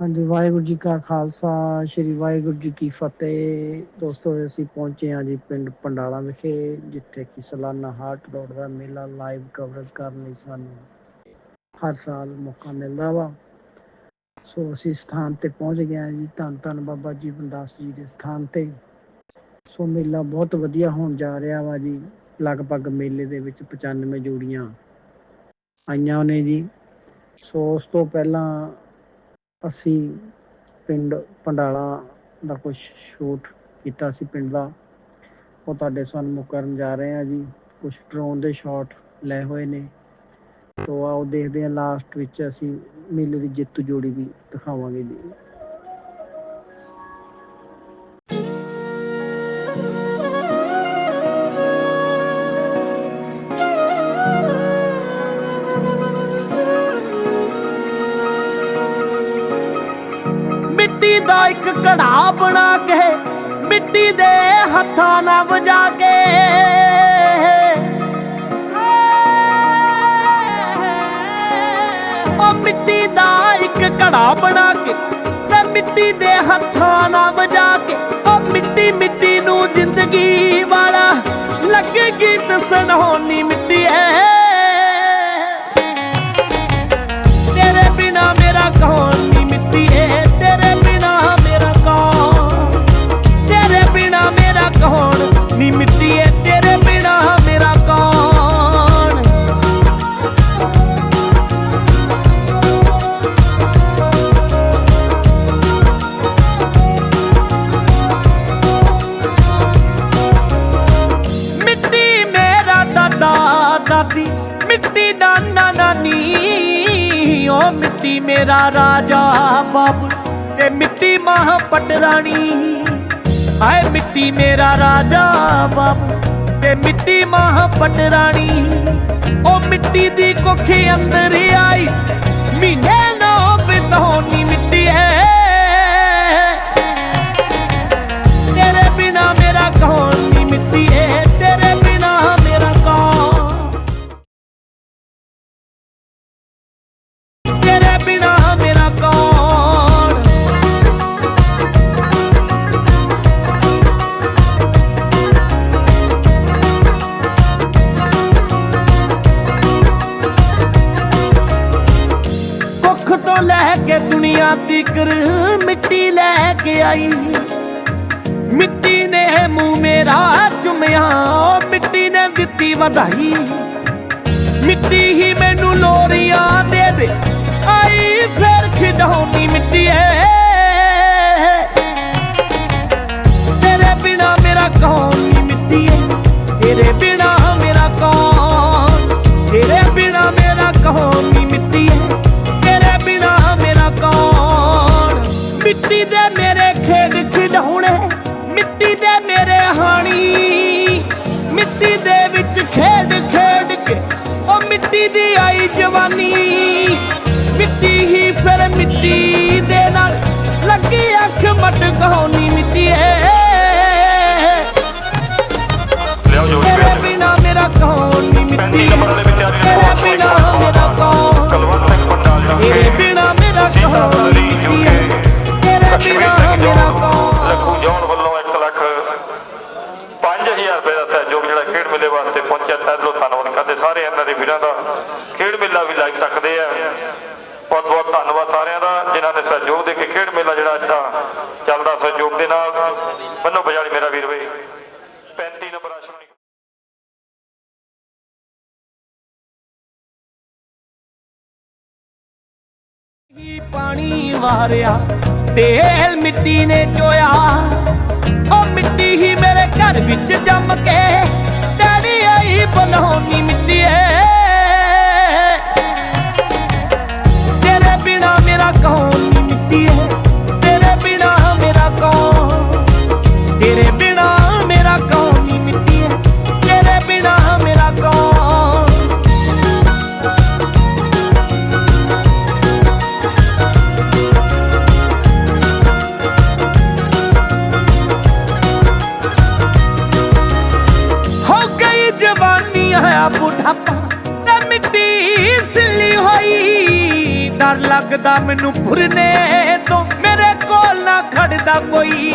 ਹਾਂਜੀ, ਵਾਹਿਗੁਰੂ ਜੀ ਕਾ ਖਾਲਸਾ, ਸ੍ਰੀ ਵਾਹਿਗੁਰੂ ਜੀ ਕੀ ਫਤਿਹ। ਦੋਸਤੋ, ਅਸੀਂ ਪਹੁੰਚੇ ਹਾਂ ਜੀ ਪਿੰਡ ਪੰਡਾਲਾ ਵਿਖੇ, ਜਿੱਥੇ ਕਿ ਸਾਲਾਨਾ ਹਾਰਟ ਦੌੜ ਦਾ ਮੇਲਾ ਲਾਈਵ ਕਵਰੇਜ ਕਰਨ ਲਈ ਸਾਨੂੰ ਹਰ ਸਾਲ ਮੌਕਾ ਮਿਲਦਾ ਵਾ। ਸੋ, ਅਸੀਂ ਸਥਾਨ ਤੇ ਪਹੁੰਚ ਗਏ ਹਾਂ ਜੀ। ਧੰਨ ਧੰਨ ਬਾਬਾ ਜੀ ਦਾਸ ਜੀ ਦੇ ਸਥਾਨ ਤੇ। ਸੋ, ਮੇਲਾ ਬਹੁਤ ਵਧੀਆ ਹੋਣ ਜਾ ਰਿਹਾ ਵਾ ਜੀ। ਲਗਭਗ ਮੇਲੇ ਦੇ ਵਿੱਚ 95 ਜੋੜੀਆਂ ਆਈਆਂ ਨੇ ਜੀ। ਸੋ, ਉਸ ਤੋਂ ਪਹਿਲਾਂ ਅਸੀਂ ਪਿੰਡ ਪੰਡਾਲਾ ਦਾ ਕੁਝ ਸ਼ੂਟ ਕੀਤਾ ਸੀ ਪਿੰਡ ਦਾ। ਉਹ ਤੁਹਾਡੇ ਸਾਹਮਣੇ ਕਰਨ ਜਾ ਰਹੇ ਹਾਂ ਜੀ। ਕੁਝ ਡਰੋਨ ਦੇ ਸ਼ਾਟ ਲੈ ਹੋਏ ਨੇ। ਸੋ ਆਓ ਦੇਖਦੇ ਹਾਂ ਲਾਸਟ ਵਿੱਚ ਅਸੀਂ ਮੇਲੇ ਦੀ ਜਿੱਤੂ ਜੋੜੀ ਵੀ ਦਿਖਾਵਾਂਗੇ ਜੀ। ਇੱਕ ਘੜਾ ਬਣਾ ਕੇ, ਮਿੱਟੀ ਦੇ ਹੱਥਾਂ ਨਾਲ ਵਜਾ ਕੇ। ਉਹ ਮਿੱਟੀ ਦਾ ਇੱਕ ਘੜਾ ਬਣਾ ਕੇ, ਤੇ ਮਿੱਟੀ ਦੇ ਹੱਥਾਂ ਨਾਲ ਵਜਾ ਕੇ। ਉਹ ਮਿੱਟੀ ਮਿੱਟੀ ਨੂੰ ਜ਼ਿੰਦਗੀ ਵਾਲਾ ਲੱਗੇਗੀ ਗੀਤ ਸੁਣਾਉਣੀ ਮਿੱਟੀ ਮੇਰਾ ਰਾਜਾ ਬਾਬੂ ਤੇ ਮਿੱਟੀ ਮਾਂ ਪਟਰਾਣੀ ਹਾਏ, ਮਿੱਟੀ ਮੇਰਾ ਰਾਜਾ ਬਾਬੂ ਤੇ ਮਿੱਟੀ ਮਾਹ ਮਾਂ ਪਟਰਾਣੀ ਉਹ ਮਿੱਟੀ ਦੀ ਕੁੱਖ ਅੰਦਰ ਆਈ ਬਿਨਾ ਮੇਰਾ ਕੌਣ? ਕੁੱਖ ਤੋਂ ਲੈ ਕੇ ਦੁਨੀਆ ਤੀਕਰ ਮਿੱਟੀ ਲੈ ਕੇ ਆਈ। ਮਿੱਟੀ ਨੇ ਮੂੰਹ ਮੇਰਾ ਚੁੰਮਿਆ ਮਿੱਟੀ ਨੇ ਦਿੱਤੀ ਵਧਾਈ। ਮਿੱਟੀ ਹੀ ਮੈਨੂੰ ਲੋਰੀਆਂ ਦੇ ਦੇ ਖਿਡਾਉਣੀ ਮਿੱਟੀ ਏ। ਤੇਰੇ ਬਿਨਾ ਮੇਰਾ ਕੌਣ ਨੀ ਮਿੱਟੀ ਏ। ਤੇਰੇ ਬਿਨਾ ਮੇਰਾ ਕੌਣ, ਤੇਰੇ ਬਿਨਾ ਮੇਰਾ ਕੌਣ ਨੀ ਮਿੱਟੀ ਏ। ਤੇਰੇ ਬਿਨਾ ਮੇਰਾ ਕੌਣ, ਮਿੱਟੀ ਦੇ ਮੇਰੇ ਖੇਡ ਖਿਡਾਉਣੇ ਮਿੱਟੀ ਦੇ ਮੇਰੇ ਹਾਣੀ। ਮਿੱਟੀ ਦੇ ਵਿੱਚ ਖੇਡ ਖੇਡ ਕੇ, ਉਹ ਮਿੱਟੀ ਦੀ ਆਈ ਜਵਾਨੀ। ਫਿਰ ਮਿੱਟੀ ਦੇ ਨਾਲ ਲੱਗੀ ਅੱਖ ਮਟਕਾਉਣੀ ਮਿੱਟੀ ਏ। ਤੇਰੇ ਬਿਨਾ ਮੇਰਾ ਕੌਣ ਨੀ ਮਿੱਟੀ ਤੇਰੇ ਬਿਨਾ। ਮੇਰਾ ਕੌਣ ਤੇਰੇ ਬਿਨਾ ਮੇਰਾ ਸੀਤਾ ਕੌਣ ਨੀ ਦਲੀ ਮਿੱਟੀ ਜੁੜ ਏ। ਕੇ ਤੇਰੇ ਬਿਨਾ ਜਿਨ੍ਹਾਂ ਨੇ ਸਹਿਯੋਗ ਦੇ ਕੇ ਖੇਡ ਮੇਲਾ ਜਿਹੜਾ ਅੱਜ ਚੱਲਦਾ ਸਹਿਯੋਗ ਦੇ ਨਾਲ ਮੰਨੋ ਬਜਾਲੀ ਮੇਰਾ ਵੀਰ ਵੇ 35 ਨੰਬਰ ਆਸ਼ਰਮ ਹੀ ਪਾਣੀ ਵਾਰਿਆ, ਤੇਲ ਮਿੱਟੀ ਨੇ ਚੋਇਆ। ਉਹ ਮਿੱਟੀ ਹੀ ਮੇਰੇ ਘਰ ਵਿੱਚ ਜੰਮ ਕੇ, ਡੈਡੀ ਆਈ ਬਣਾਉਣੀ ਮਿੱਟੀ ਏ। ਹੋਇਆ ਬੁਢਾਪਾ ਤੇ ਮਿੱਟੀ ਸਿੱਲੀ ਹੋਈ। ਡਰ ਲੱਗਦਾ ਮੈਨੂੰ ਫੁਰਨੇ ਤੋਂ। ਮੇਰੇ ਕੋਲ ਨਾ ਖੜਦਾ ਕੋਈ।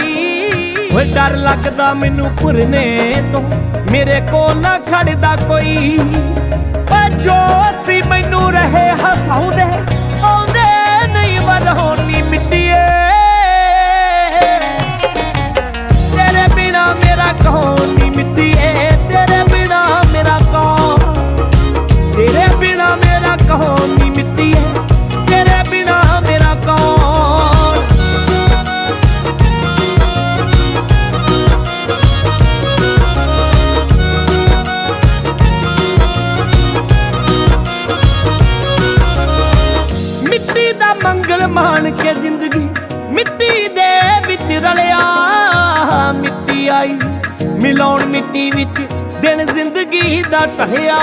ਓਏ ਡਰ ਲੱਗਦਾ ਮੈਨੂੰ ਫੁਰਨੇ ਤੋਂ। ਮੇਰੇ ਕੋਲ ਨਾ ਖੜਦਾ ਕੋਈ। ਓ ਜੋ ਸੀ ਮੈਨੂੰ ਰਹੇ ਹਸਾਉਂਦੇ ਮਾਣ ਕੇ ਜ਼ਿੰਦਗੀ ਮਿੱਟੀ ਦੇ ਵਿੱਚ ਰਲਿਆ। ਮਿੱਟੀ ਆਈ, ਮਿਲਾਉਣ ਮਿੱਟੀ ਵਿੱਚ ਦਿਨ ਜ਼ਿੰਦਗੀ ਦਾ ਢਲਿਆ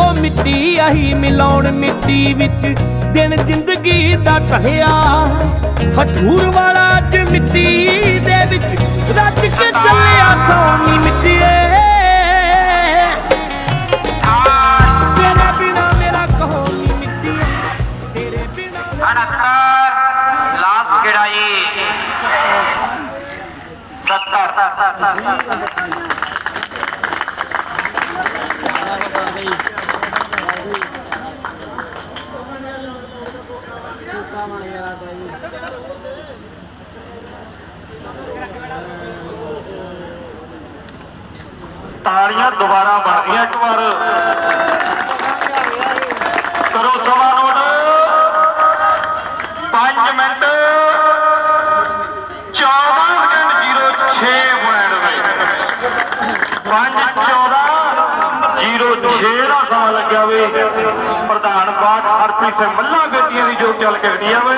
ਉਹ ਮਿੱਟੀ ਆਈ, ਮਿਲਾਉਣ ਮਿੱਟੀ ਵਿੱਚ ਦਿਨ ਜ਼ਿੰਦਗੀ ਦਾ ਢਲਿਆ ਹਠੂਰ ਵਾਲਾ ਅੱਜ ਮਿੱਟੀ ਦੇ ਵਿੱਚ ਰੱਜ ਕੇ ਚੱਲਿਆ ਸੋਨੀ ਮਿੱਟੀਏ ਬਿਨਾ 68 ਲਾਸਟ ਗੇੜਾ ਜੀ? 70 ਤਾਲੀਆਂ ਦੁਬਾਰਾ ਬਣ ਗਈਆਂ 06 ਦਾ ਸਮਾਂ ਲੱਗਿਆ ਵੇ? ਪ੍ਰਧਾਨ ਬਾਟ ਹਰਪ੍ਰੀਤ ਸਿੰਘ ਮੱਲਾ ਬੇਟੀਆਂ ਦੀ ਜੋ ਚੱਲ ਕੇ ਹਟੀ ਆ ਵੇ।